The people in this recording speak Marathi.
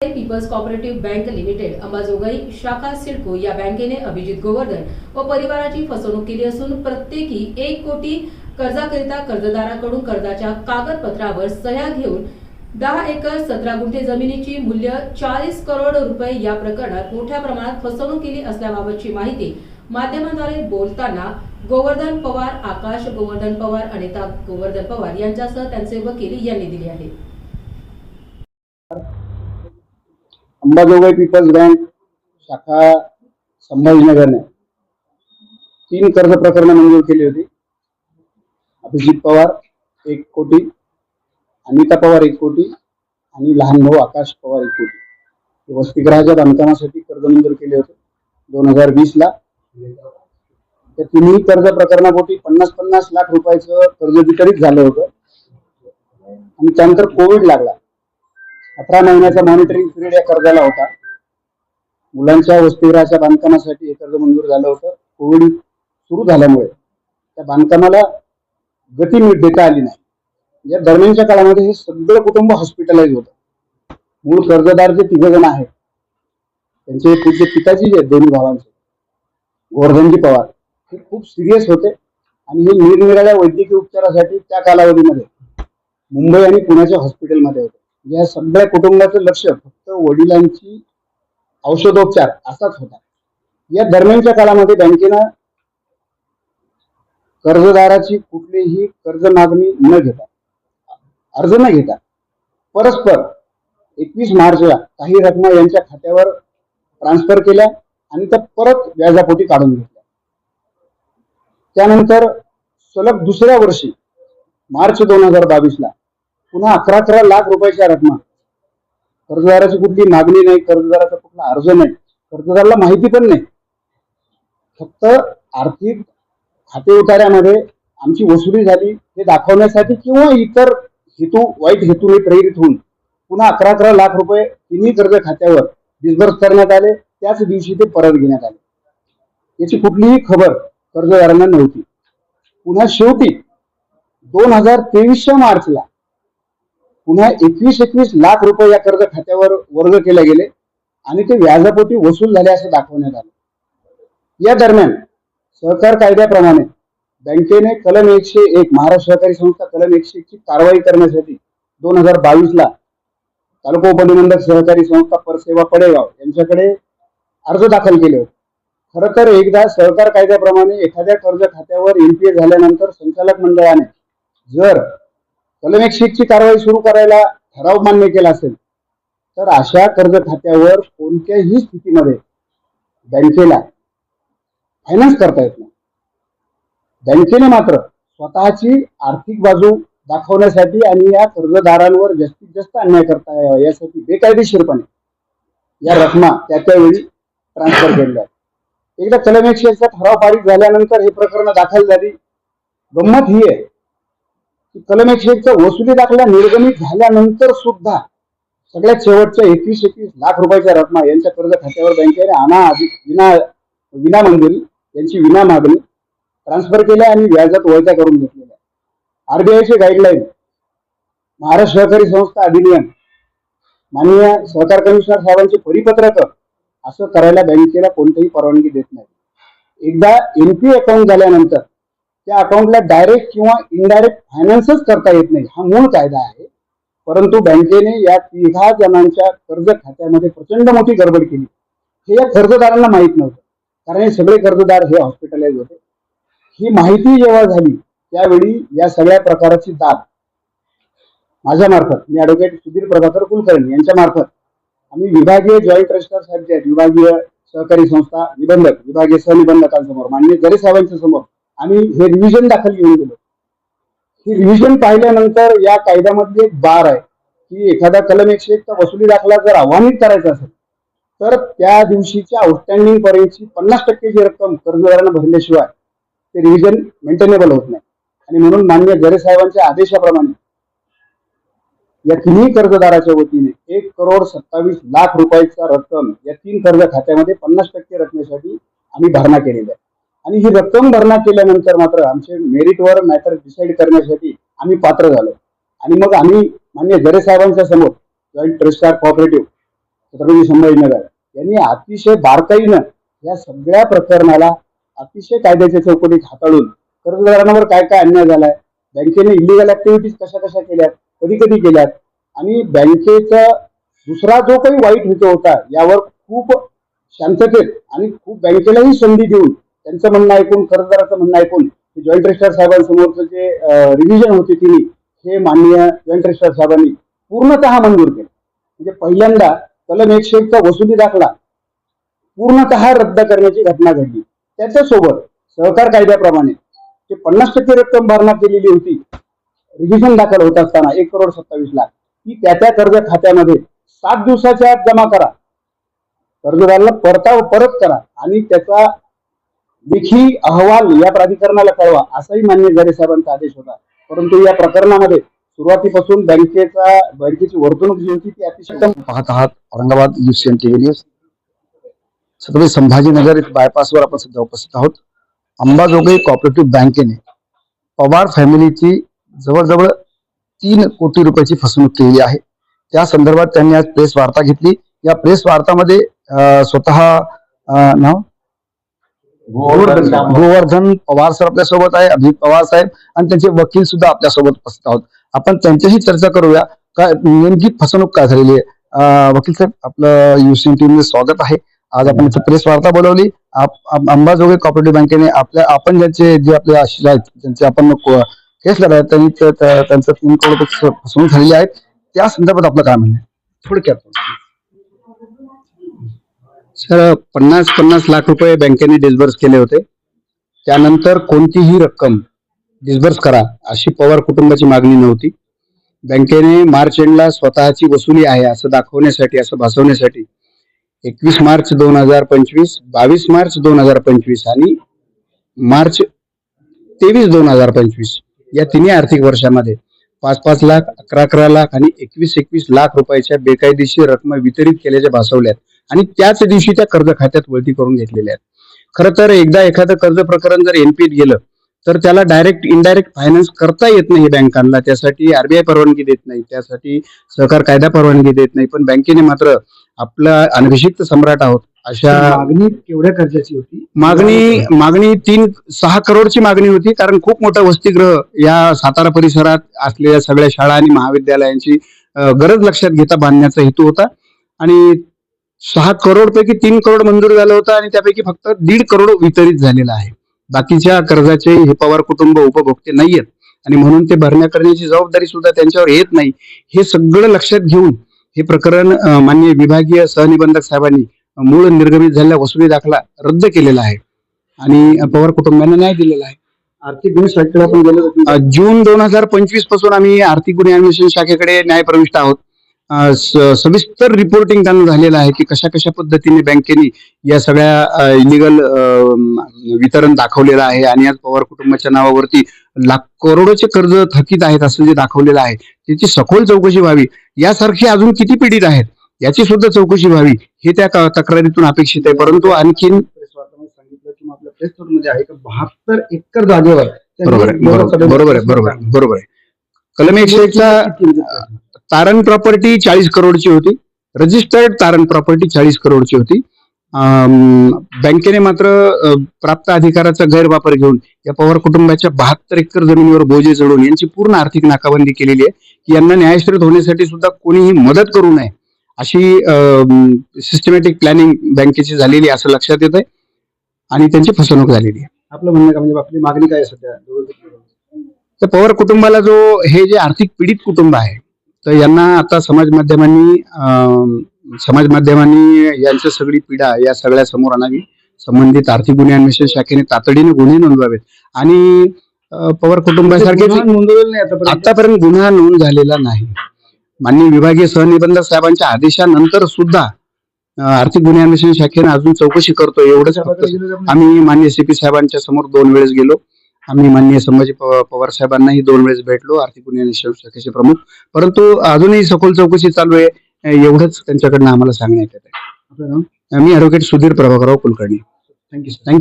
People's cooperative bank limited Ambajogai शाखा सिडको या बँकेने अभिजित गोवर्धन व परिवाराची फसवणूक केली असून प्रत्येकी एक कोटी कर्जाकरिता कर्जदाराकडून कर्जाच्या कागदपत्रावर सह्या घेऊन दहा एकर सतरा गुंठे जमिनीची मूल्य चाळीस करोड रुपये या प्रकरणात मोठ्या प्रमाणात फसवणूक केली असल्याबाबतची माहिती माध्यमांद्वारे बोलताना गोवर्धन पवार आकाश गोवर्धन पवार अनिता गोवर्धन पवार यांच्यासह त्यांचे वकील यांनी दिली आहे. अंबाजोगाई पीपल्स बँक शाखा संभाजीनगरने तीन कर्ज प्रकरणं मंजूर केली होती. अभिजित पवार एक कोटी अनिता पवार एक कोटी आणि लहान भाऊ आकाश पवार एक कोटी. हे वसतिगृहाच्या बांधकामासाठी कर्ज मंजूर केले होते. दोन हजार वीस ला त्या तिन्ही कर्ज प्रकरणापोटी पन्नास पन्नास लाख रुपयाचं कर्ज वितरित झालं होतं. आणि त्यानंतर कोविड लागला. अठरा महिन्याचा मॉनिटरिंग पिरियड या कर्जाला होता. मुलांच्या वसतिगृहाच्या बांधकामासाठी हे कर्ज मंजूर झालं होतं. कोविड सुरू झाल्यामुळे त्या बांधकामाला गती मिळ देता आली नाही. या दरम्यानच्या काळामध्ये हे सगळं कुटुंब हॉस्पिटलाइज होतं. मूळ कर्जदार जे तिघ जण आहेत त्यांचे पूज्य पिताजी जे आहेत दोन्ही भावांचे गोवर्धनजी पवार हे खूप सिरियस होते. आणि हे निरनिराळ्या वैद्यकीय उपचारासाठी त्या कालावधीमध्ये मुंबई आणि पुण्याच्या हॉस्पिटलमध्ये होते. या सगळ्या कुटुंबाचं लक्ष फक्त वडिलांची औषधोपचार असाच होता. या दरम्यानच्या काळामध्ये बँकेनं कर्जदाराची कुठलीही कर्ज मागणी न घेता अर्ज न घेता परस्पर एकवीस मार्चला काही रकमा यांच्या खात्यावर ट्रान्सफर केल्या आणि त्या परत व्याजापोटी काढून घेतल्या. त्यानंतर सलग दुसऱ्या वर्षी मार्च दोन हजार बावीसला पुन्हा अकरा अकरा लाख रुपयाच्या रकमा. कर्जदाराची कुठली मागणी नाही कर्जदाराचा कुठला अर्ज नाही. कर्जदाराला माहिती पण नाही. फक्त आर्थिक खाते उतार्यामध्ये आमची वसुली झाली हे दाखवण्यासाठी किंवा इतर हेतू वाईट हेतूने प्रेरित होऊन पुन्हा अकरा अकरा लाख रुपये तिन्ही कर्ज खात्यावर डिस्बर्स करण्यात आले. त्याच दिवशी ते परत घेण्यात आले. याची कुठलीही खबर कर्जदारांना नव्हती. पुन्हा शेवटी दोन हजार तेवीसच्या मार्चला पुन्हा एकवीस एकवीस लाख रुपये या कर्ज खात्यावर वर्ग केले गेले आणि ते व्याजापोटी वसूल झाले असं दाखवण्यात आलं. या दरम्यान सहकार कायद्याप्रमाणे बँकेने कलम एकशे एक महाराष्ट्र सहकारी संस्था कलम एकशे ची कारवाई करण्यासाठी दोन हजार बावीस ला तालुका उपनिबंधक सहकारी संस्था परसेवा पडेगाव यांच्याकडे अर्ज दाखल केले होते. खरं तर एकदा सहकार कायद्याप्रमाणे एखाद्या कर्ज खात्यावर एनपीए झाल्यानंतर संचालक मंडळाने जर कलम एकशेची ची कारवाई सुरू करायला ठराव मान्य केला असेल तर अशा कर्ज खात्यावर कोणत्याही स्थितीमध्ये बँकेला फायनान्स करता येत नाही. बँकेने मात्र स्वतःची आर्थिक बाजू दाखवण्यासाठी आणि या कर्जदारांवर जास्तीत जास्त अन्याय करता यावा यासाठी बेकायदेशीरपणे या रकमा त्या त्यावेळी ट्रान्सफर केलेल्या एकदा कलम एकशेचा ठराव पारित झाल्यानंतर हे प्रकरण दाखल झाली. गंमत ही आहे कलम एकशे एकचा वसुली दाखला निर्गमित झाल्यानंतर सुद्धा सगळ्यात शेवटच्या एकवीस एकवीस लाख रुपयाच्या रकमा यांच्या कर्ज खात्यावर बँकेने आना विना विना मंजुरी यांची विना मागणी ट्रान्सफर केल्या आणि व्याजात वळत्या करून घेतलेल्या. आरबीआयचे गाईडलाईन महाराष्ट्र सहकारी संस्था अधिनियम माननीय सहकार कमिशनर साहेबांचे परिपत्रक असं करायला बँकेला कोणतीही परवानगी देत नाही. एकदा एनपी अकाउंट झाल्यानंतर त्या अकाउंटला डायरेक्ट किंवा इनडायरेक्ट फायनान्सच करता येत नाही. हा मूळ कायदा आहे. परंतु बँकेने या तिघा जणांच्या कर्ज खात्यामध्ये प्रचंड मोठी गडबड केली. हे या कर्जदारांना माहीत नव्हतं. कारण हे सगळे कर्जदार हे हॉस्पिटलाइज होते. ही माहिती जेव्हा झाली त्यावेळी या सगळ्या प्रकाराची दाद. माझ्या मार्फत मी ऍडव्होकेट सुधीर प्रभाकर कुलकर्णी यांच्या मार्फत आम्ही विभागीय जॉईंट ट्रस्टर साहेब जे आहेत विभागीय सहकारी संस्था निबंधक विभागीय सहनिबंधकांसमोर माननीय जरे साहेबांच्या समोर आम्ही हे रिव्हिजन दाखल घेऊन गेलो. ही रिव्हिजन पाहिल्यानंतर या कायद्यामधली एक बार आहे की एखादा कलम एकशे एकचा वसुली दाखला जर आव्हानित करायचा असेल तर त्या दिवशीच्या आउटस्टँडिंग पर्यंतची पन्नास टक्केची रक्कम कर्जदारांना भरल्याशिवाय ते रिव्हिजन मेंटेनेबल होत नाही. आणि म्हणून मान्य गरे साहेबांच्या आदेशाप्रमाणे या तिन्ही कर्जदाराच्या वतीने एक करोड सत्तावीस लाख रुपयाचा रक्कम या तीन कर्ज खात्यामध्ये पन्नास टक्के रकमेसाठी आम्ही भरणा केलेली आहे आणि ही रक्कम भरणा केल्यानंतर मात्र आमचे मेरिटवर मॅटर डिसाईड करण्यासाठी आम्ही पात्र झालो. आणि मग आम्ही मान्य जरे साहेबांच्या समोर joint registrar cooperative Chhatrapati Sambhajinagar यांनी अतिशय बारकाईनं या सगळ्या प्रकरणाला अतिशय कायद्याच्या चौकटीत हाताळून कर्जदारांवर काय काय अन्याय झालाय बँकेने इलिगल ऍक्टिव्हिटीज कशा कशा केल्यात कधी कधी केल्यात आणि बँकेचा दुसरा जो काही वाईट हेतू होता यावर खूप शांततेत आणि खूप बँकेलाही संधी देऊन त्यांचं म्हणणं ऐकून कर्जदाराचं म्हणणं ऐकून जॉईंट रजिस्ट्रार साहेबांसमोरचं जे रिव्हिजन होते तिने हे माननीय जॉईंट रजिस्ट्रार साहेबांनी पूर्णतः मंजूर केलं. म्हणजे पहिल्यांदा कलम एकशे एकचा वसुली दाखला पूर्णतः रद्द करण्याची घटना घडली. त्याच्यासोबत सहकार कायद्याप्रमाणे जे पन्नास टक्के रक्कम भरण्यात केलेली होती रिव्हिजन दाखल होत असताना एक करोड सत्तावीस लाख ती त्या त्या कर्ज खात्यामध्ये सात दिवसाच्या आत जमा करा. कर्जदाराला परताव परत करा आणि त्याचा देखील अहवाल या प्राधिकरणाला कळवा असाही मान्य झाले साहेबांचा आदेश होता. परंतु या प्रकरणामध्ये सुरुवातीपासून बँकेचा बँकेची वर्तणूक जी होती ती अतिशय पाहत आहात Aurangabad UCN TV news. Chhatrapati Sambhajinagar बायपासवर आपण सध्या उपस्थित आहोत. अंबाजोगाई कॉपरेटिव्ह बँकेने पवार फॅमिलीची जवळजवळ तीन कोटी रुपयाची फसवणूक केली आहे. त्या संदर्भात त्यांनी आज प्रेस वार्ता घेतली. या प्रेस वार्तामध्ये स्वतः नाव? गोवर्धन पवार सर आपल्यासोबत आहे अभिजित पवार साहेब आणि त्यांचे वकील सुद्धा आपल्यासोबत उपस्थित आहोत. आपण त्यांच्याशी चर्चा करूया. का नेमकी फसवणूक काय झालेली आहे? वकील साहेब आपलं युसीएनमध्ये स्वागत आहे. आज आपण प्रेस वार्ता बोलवली. अंबाजोगाई कॉपरेटिव्ह बँकेने आपल्या आपण ज्यांचे जे आपले आशिष आहेत ज्यांचे आपण केस लढा त्यांनी त्या- त्या- त्यांचं तीन करोड फसवणूक झालेली आहे. त्या संदर्भात आपलं काय म्हणणं? थोडक्यात सर पन्नास पन्नास लाख रुपये बँकेने डिस्बर्स केले होते. त्यानंतर कोणतीही रक्कम डिस्बर्स करा अशी पवार कुटुंबाची मागणी नव्हती. बँकेने मार्च एंडला स्वतःची वसुली आहे असं दाखवण्यासाठी असं भासवण्यासाठी एकवीस मार्च दोन हजार पंचवीस बावीस मार्च दोन हजार पंचवीस आणि मार्च तेवीस दोन हजार पंचवीस या तिन्ही आर्थिक वर्षामध्ये पाच पाच लाख अकरा अकरा लाख आणि एकवीस एकवीस लाख रुपयाच्या बेकायदेशीर रक्कम वितरित केल्याच्या भासवल्यात. आणि त्याच दिवशी त्या कर्ज खात्यात वळती करून घेतलेल्या आहेत. खरं तर एकदा एखादं कर्ज प्रकरण जर एनपीत गेलं तर त्याला डायरेक्ट इनडायरेक्ट फायनान्स करता येत नाही बँकांना. त्यासाठी आरबीआय परवानगी देत नाही. त्यासाठी सहकार कायदा परवानगी देत नाही. पण बँकेने मात्र आपला अनभिषिक्त सम्राट आहोत अशा मागणी केवढ्या कर्जाची होती? मागणी मागणी तीन सहा करोडची मागणी होती. कारण खूप मोठं वसतिगृह या सातारा परिसरात असलेल्या सगळ्या शाळा आणि महाविद्यालयांची गरज लक्षात घेता बांधण्याचा हेतू होता. आणि सहा करोड पैकी तीन करोड मंजूर झालं होतं आणि त्यापैकी फक्त दीड करोड वितरित झालेलं आहे. बाकीच्या कर्जाचे हे पवार कुटुंब उपभोगते नाहीयेत. आणि म्हणून ते भरण्या करण्याची जबाबदारी सुद्धा त्यांच्यावर येत नाही. हे सगळं लक्षात घेऊन हे प्रकरण अ, माननीय विभागीय सहनिबंधक साहेबांनी मूळ निर्गमित झालेला वसुली दाखला रद्द केलेला आहे. आणि पवार कुटुंबांना न्याय दिलेला आहे. आर्थिक गुन्हे शाखेला आपण गेलो जून दोन हजार पंचवीसपासून आम्ही आर्थिक गुन्हे अन्वेषण शाखेकडे न्याय प्रविष्ट आहोत. सविस्तर रिपोर्टिंग त्यांना झालेलं आहे की कशा कशा पद्धतीने बँकेने या सगळ्या इलिगल वितरण दाखवलेलं आहे आणि आज पवार कुटुंबाच्या नावावरती लाख करोडोचे कर्ज थकीत आहेत असं जे दाखवलेलं आहे त्याची सखोल चौकशी व्हावी. यासारखी अजून किती पीडित आहेत याची सुद्धा चौकशी व्हावी हे त्या क- तक्रारीतून अपेक्षित आहे. परंतु आणखीन सांगितलं किंवा आपल्या प्रेस मध्ये आहे की बहात्तर एकर जागेवर बरोबर आहे बरोबर आहे बरोबर आहे बरोबर आहे. कलम एकशे एकचा तारण प्रॉपर्टी चाळीस करोडची होती. रजिस्टर्ड तारण प्रॉपर्टी चाळीस करोडची होती. बँकेने मात्र प्राप्त अधिकाराचा गैरवापर घेऊन या पवार कुटुंबाच्या बहात्तर एकर जमिनीवर बोजे चढवून यांची पूर्ण आर्थिक नाकाबंदी केलेली आहे की यांना न्यायश्रीत होण्यासाठी सुद्धा कोणीही मदत करू नये अशी सिस्टमॅटिक प्लॅनिंग बँकेची झालेली आहे असं लक्षात येत आहे आणि त्यांची फसवणूक झालेली आहे. आपलं म्हणणं का म्हणजे आपली मागणी काय सध्या? तर पवार कुटुंबाला जो हे जे आर्थिक पीडित कुटुंब आहे तर यांना आता समाज माध्यमांनी समाज माध्यमांनी यांची सगळी पीडा या सगळ्या समोर आणावी. संबंधित आर्थिक गुन्हे अन्वेषण शाखेने तातडीने गुन्हे नोंदवावेत. आणि पवार कुटुंबासारखे आतापर्यंत. गुन्हा नोंद झालेला नाही. माननीय विभागीय सहनिबंधक साहेबांच्या आदेशानंतर सुद्धा आर्थिक गुन्हे अन्वेषण शाखेने अजून चौकशी करतोय एवढंच आम्ही मान्य सीपी साहेबांच्या समोर दोन वेळेस गेलो. आम्ही माननीय संभाजी पवार साहेबांनाही दोन वेळेस भेटलो आर्थिक गुन्हे अन्वेषण शाखेचे प्रमुख. परंतु अजूनही सखोल चौकशी चालू आहे एवढंच त्यांच्याकडनं आम्हाला सांगण्यात येत आहे. मी advocate Sudhir Prabhakarrao Kulkarni. Thank you thank you